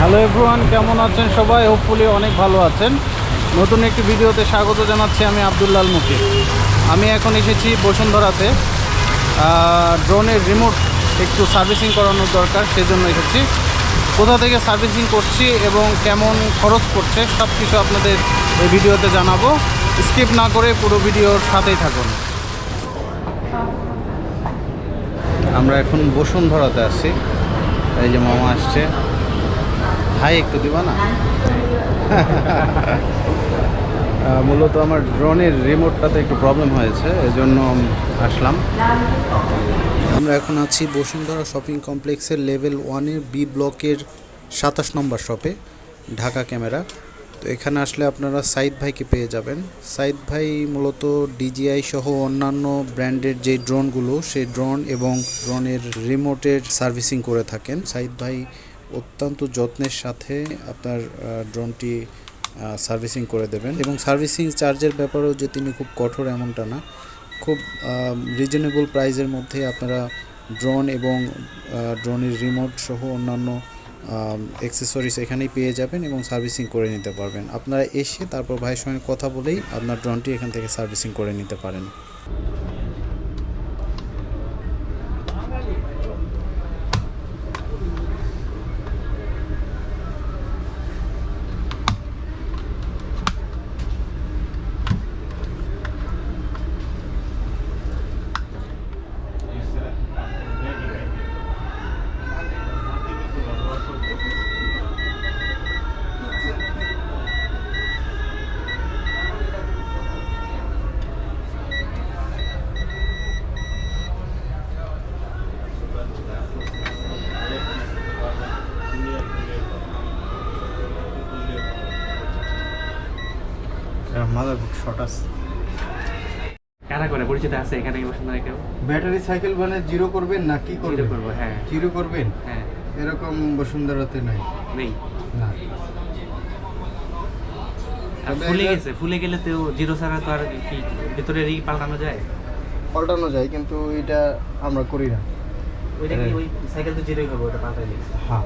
Hello everyone, কেমন আছেন সবাই? হোপফুলি অনেক ভালো আছেন। নতুন একটি ভিডিওতে স্বাগত জানাচ্ছি আমি আবদুল্লাল মুখী আমি এখন এসেছি বসুন্ধরাতে। ড্রোনের রিমোট একটু সার্ভিসিং করানোর দরকার, সেজন্য এসেছি। কোথা থেকে সার্ভিসিং করছি এবং কেমন খরচ পড়ছে সব কিছু আপনাদের এই ভিডিওতে জানাব। স্কিপ না করে পুরো ভিডিওর সাথেই থাকুন। আমরা এখন বসুন্ধরাতে আছি। এই যে মামা আসছে। ভাই একটু দিবা না? মূলত আমার ড্রোনের রিমোটটাতে একটু প্রবলেম হয়েছে, এজন্য আসলাম। আমরা এখন আছি বসুন্ধরা শপিং কমপ্লেক্সের লেভেল ওয়ানের বি ব্লকের সাতাশ নম্বর শপে ঢাকা ক্যামেরা তো এখানে আসলে আপনারা সাইদ ভাইকে পেয়ে যাবেন। সাইদ ভাই মূলত ডিজিআই সহ অন্যান্য ব্র্যান্ডের যে ড্রোনগুলো, সেই ড্রোন এবং ড্রোনের রিমোটের সার্ভিসিং করে থাকেন। সাইদ ভাই অত্যন্ত যত্নের সাথে আপনার ড্রোনটি সার্ভিসিং করে দেবেন। এবং সার্ভিসিং চার্জের ব্যাপারেও যে তিনি খুব কঠোর এমনটা না। খুব রিজনেবল প্রাইজের মধ্যে আপনারা ড্রোন এবং ড্রোনের রিমোট সহ অন্যান্য অ্যাক্সেসরিজ এখানেই পেয়ে যাবেন এবং সার্ভিসিং করে নিতে পারবেন। আপনারা এসে তারপর ভাইয়ের সঙ্গে কথা বলেই আপনার ড্রোনটি এখান থেকে সার্ভিসিং করে নিতে পারেন। মাদার শর্ট আছে কারা করে? পরিচিত আছে এখানে বসুন্ধরা কেউ? ব্যাটারি সাইকেল মানে জিরো করবেন না কি করবেন? করব হ্যাঁ। জিরো করবেন? হ্যাঁ। এরকম বসুন্ধরাতে নাই। নেই। না। ফুলে গেছে ফুলে গেলে তো জিরো ছাড়া তো আর কি ভিতরে ই পাল্টানো যায়? পাল্টানো যায় কিন্তু এটা আমরা করি না। ওইটা কি ওই সাইকেল তো জিরোই হবে ওটা পাল্টাইলে হ্যাঁ।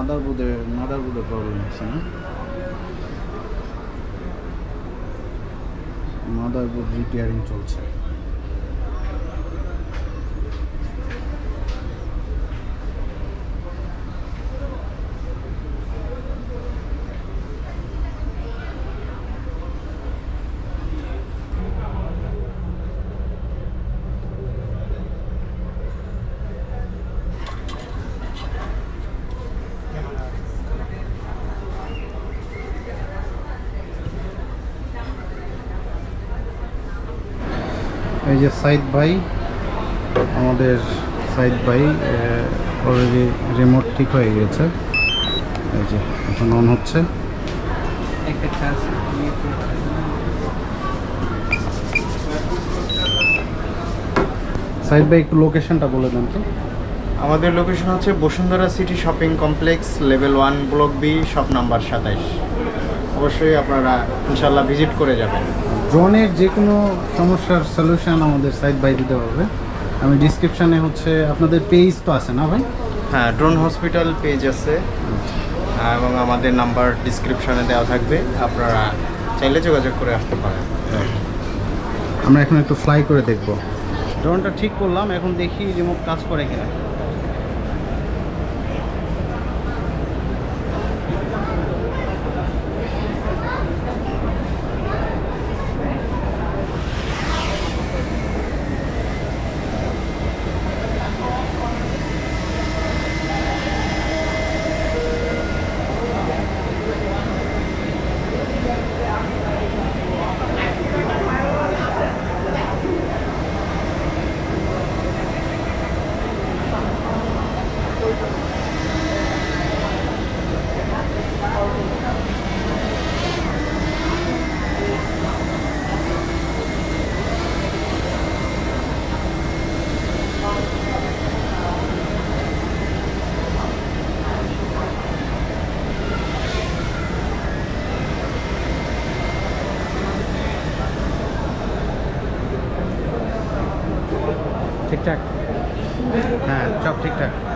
মাদার বোর্ডের মাদার বোর্ডের প্রবলেম আছে না মাদারবোর্ড রিপেয়ারিং চলছে। এই যে সাইদ ভাই আমাদের সাইদ ভাই অলরেডি রিমোট ঠিক হয়ে গেছে। এই যে এখন অন হচ্ছে। সাইদ ভাই একটু লোকেশনটা বলে দেন তো। আমাদের লোকেশন হচ্ছে Bashundhara city shopping complex level one block B shop number সাতাইশ। অবশ্যই আপনারা ইনশাল্লাহ ভিজিট করে যাবেন। ড্রোনের যে কোনো সমস্যার সলিউশন আমাদের সাইদ বাই দিতে পারবে আমি ডিসক্রিপশানে হচ্ছে আপনাদের পেজ তো আছে না ভাই? হ্যাঁ ড্রোন হসপিটাল পেজ আছে। এবং আমাদের নাম্বার ডিসক্রিপশানে দেওয়া থাকবে। আপনারা চাইলে যোগাযোগ করে আসতে পারেন। আমরা এখন একটু ফ্লাই করে দেখব। ড্রোনটা ঠিক করলাম এখন দেখি রিমোট কাজ করে কিনা। ঠিকঠাক হ্যাঁ সব ঠিকঠাক